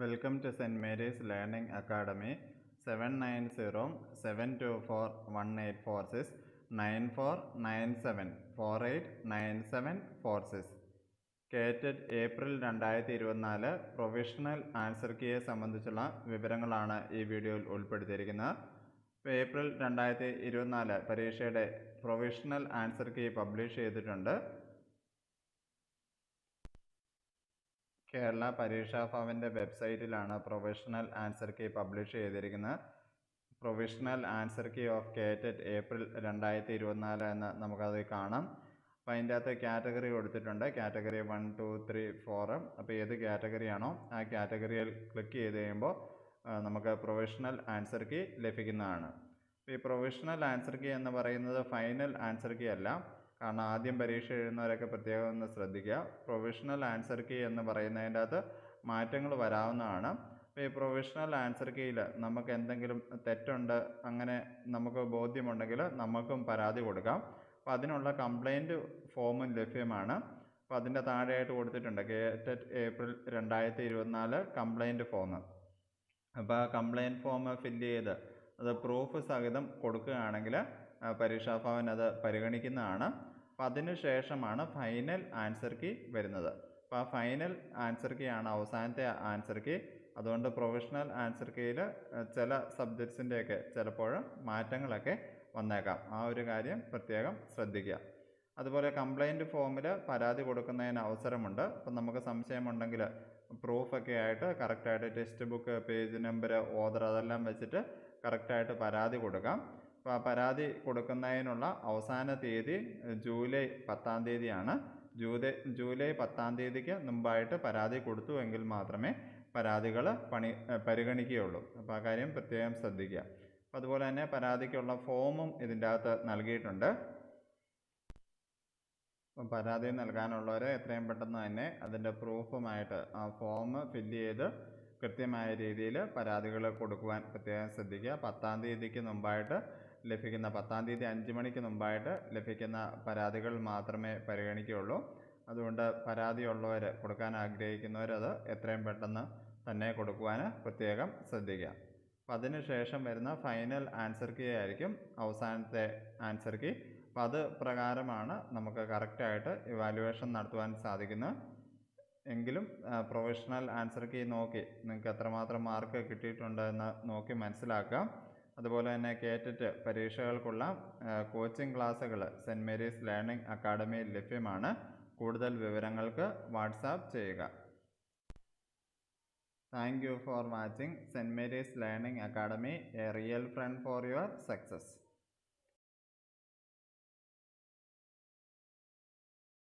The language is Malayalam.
Welcome to saint Mary's learning academy seven nine zero seven two four one eight four six nine four nine seven four eight nine seven four six KTET April രണ്ടായിരത്തി ഇരുപത്തിനാല് പ്രൊവിഷണൽ ആൻസർ കീയെ സംബന്ധിച്ചുള്ള വിവരങ്ങളാണ് ഈ വീഡിയോയിൽ ഉൾപ്പെടുത്തിയിരിക്കുന്നത്. ഏപ്രിൽ രണ്ടായിരത്തി ഇരുപത്തിനാല് പരീക്ഷയുടെ പ്രൊഫഷണൽ ആൻസർ കീ പബ്ലിഷ് ചെയ്തിട്ടുണ്ട്. കേരള പരീക്ഷാ ഭവന്റെ വെബ്സൈറ്റിലാണ് പ്രൊഫഷണൽ ആൻസർ കീ പബ്ലിഷ് ചെയ്തിരിക്കുന്നത്. Professional answer key of KTET April രണ്ടായിരത്തി ഇരുപത്തിനാല് എന്ന് നമുക്കത് കാണാം. അപ്പോൾ അതിന്റെ അകത്ത് കാറ്റഗറി കൊടുത്തിട്ടുണ്ട്. Category one two three four അപ്പോൾ ഏത് കാറ്റഗറിയാണോ ആ കാറ്റഗറിയിൽ ക്ലിക്ക് ചെയ്ത് കഴിയുമ്പോൾ നമുക്ക് പ്രൊഫഷണൽ ആൻസർ കീ ലഭിക്കുന്നതാണ്. ഈ പ്രൊഫഷണൽ ആൻസർ കീ എന്ന് പറയുന്നത് ഫൈനൽ ആൻസർ കീ അല്ല. കാരണം ആദ്യം പരീക്ഷ എഴുതുന്നവരൊക്കെ പ്രത്യേകം ഒന്ന് ശ്രദ്ധിക്കുക. പ്രൊവിഷണൽ ആൻസർ കീ എന്ന് പറയുന്നതിന്റെ അകത്ത് മാറ്റങ്ങൾ വരാവുന്നതാണ്. അപ്പോൾ ഈ പ്രൊവിഷണൽ ആൻസർ കീയിൽ നമുക്ക് എന്തെങ്കിലും തെറ്റുണ്ട് അങ്ങനെ നമുക്ക് ബോധ്യമുണ്ടെങ്കിൽ നമുക്കും പരാതി കൊടുക്കാം. അപ്പോൾ അതിനുള്ള കംപ്ലൈന്റ് ഫോമും ലഭ്യമാണ്. അപ്പോൾ അതിന്റെ താഴെയായിട്ട് കൊടുത്തിട്ടുണ്ട് കെ ടെറ്റ് ഏപ്രിൽ രണ്ടായിരത്തി ഇരുപത്തിനാല് കംപ്ലൈന്റ് ഫോം അപ്പോൾ ആ കംപ്ലൈന്റ് ഫോം ഫില്ല് ചെയ്ത് അത് പ്രൂഫ് സഹിതം കൊടുക്കുകയാണെങ്കിൽ പരീക്ഷാഭവൻ അത് പരിഗണിക്കുന്നതാണ്. അപ്പം അതിന് ശേഷമാണ് ഫൈനൽ ആൻസർ കീ വരുന്നത്. അപ്പോൾ ആ ഫൈനൽ ആൻസർ കീ ആണ് അവസാനത്തെ ആൻസർ കീ. അതുകൊണ്ട് പ്രൊഫഷണൽ ആൻസർ കീയിൽ ചില സബ്ജക്ട്സിന്റെയൊക്കെ ചിലപ്പോൾ മാറ്റങ്ങളൊക്കെ വന്നേക്കാം. ആ ഒരു കാര്യം പ്രത്യേകം ശ്രദ്ധിക്കുക. അതുപോലെ കംപ്ലൈന്റ് ഫോമിൽ പരാതി കൊടുക്കുന്നതിന് അവസരമുണ്ട്. അപ്പം നമുക്ക് സംശയമുണ്ടെങ്കിൽ പ്രൂഫൊക്കെ ആയിട്ട് കറക്റ്റായിട്ട് text book page number order അതെല്ലാം വെച്ചിട്ട് കറക്റ്റായിട്ട് പരാതി കൊടുക്കാം. പരാതി കൊടുക്കുന്നതിനുള്ള അവസാന തീയതി ജൂലൈ പത്താം തീയതിയാണ്. ജൂലൈ ജൂലൈ പത്താം തീയതിക്ക് മുമ്പായിട്ട് പരാതി കൊടുത്തു എങ്കിൽ മാത്രമേ പരാതികൾ പണി പരിഗണിക്കുകയുള്ളൂ. അപ്പോൾ ആ കാര്യം പ്രത്യേകം ശ്രദ്ധിക്കുക. അപ്പോൾ അതുപോലെ തന്നെ പരാതിക്കുള്ള ഫോമും ഇതിന്റെ അകത്ത് നൽകിയിട്ടുണ്ട്. അപ്പം പരാതി നൽകാനുള്ളവർ എത്രയും പെട്ടെന്ന് തന്നെ അതിന്റെ പ്രൂഫുമായിട്ട് ആ ഫോം ഫില്ല് ചെയ്ത് കൃത്യമായ രീതിയിൽ പരാതികൾ കൊടുക്കുവാൻ പ്രത്യേകം ശ്രദ്ധിക്കുക. പത്താം തീയതിക്ക് മുമ്പായിട്ട് ലഭിക്കുന്ന പത്താം തീയതി അഞ്ച് മണിക്ക് മുമ്പായിട്ട് ലഭിക്കുന്ന പരാതികൾ മാത്രമേ പരിഗണിക്കുകയുള്ളൂ. അതുകൊണ്ട് പരാതിയുള്ളവർ കൊടുക്കാൻ ആഗ്രഹിക്കുന്നവർ അത് എത്രയും പെട്ടെന്ന് തന്നെ കൊടുക്കുവാൻ പ്രത്യേകം ശ്രദ്ധിക്കുക. അപ്പം അതിനുശേഷം വരുന്ന ഫൈനൽ ആൻസർ കീ ആയിരിക്കും അവസാനത്തെ ആൻസർ കീ. അപ്പം അത് പ്രകാരമാണ് നമുക്ക് കറക്റ്റായിട്ട് ഇവാലുവേഷൻ നടത്തുവാൻ സാധിക്കുന്നത് എങ്കിലും പ്രൊഫഷണൽ ആൻസർ കീ നോക്കി നിങ്ങൾക്ക് എത്രമാത്രം മാർക്ക് കിട്ടിയിട്ടുണ്ട് എന്ന് നോക്കി മനസ്സിലാക്കാം. അതുപോലെ തന്നെ കേറ്ററ്റ് പരീക്ഷകൾക്കുള്ള കോച്ചിങ് ക്ലാസ്സുകൾ സെന്റ് മേരീസ് ലേണിംഗ് അക്കാഡമിയിൽ ലഭ്യമാണ്. കൂടുതൽ വിവരങ്ങൾക്ക് വാട്സാപ്പ് ചെയ്യുക. Thank you for watching saint Mary's learning academy a real friend for your success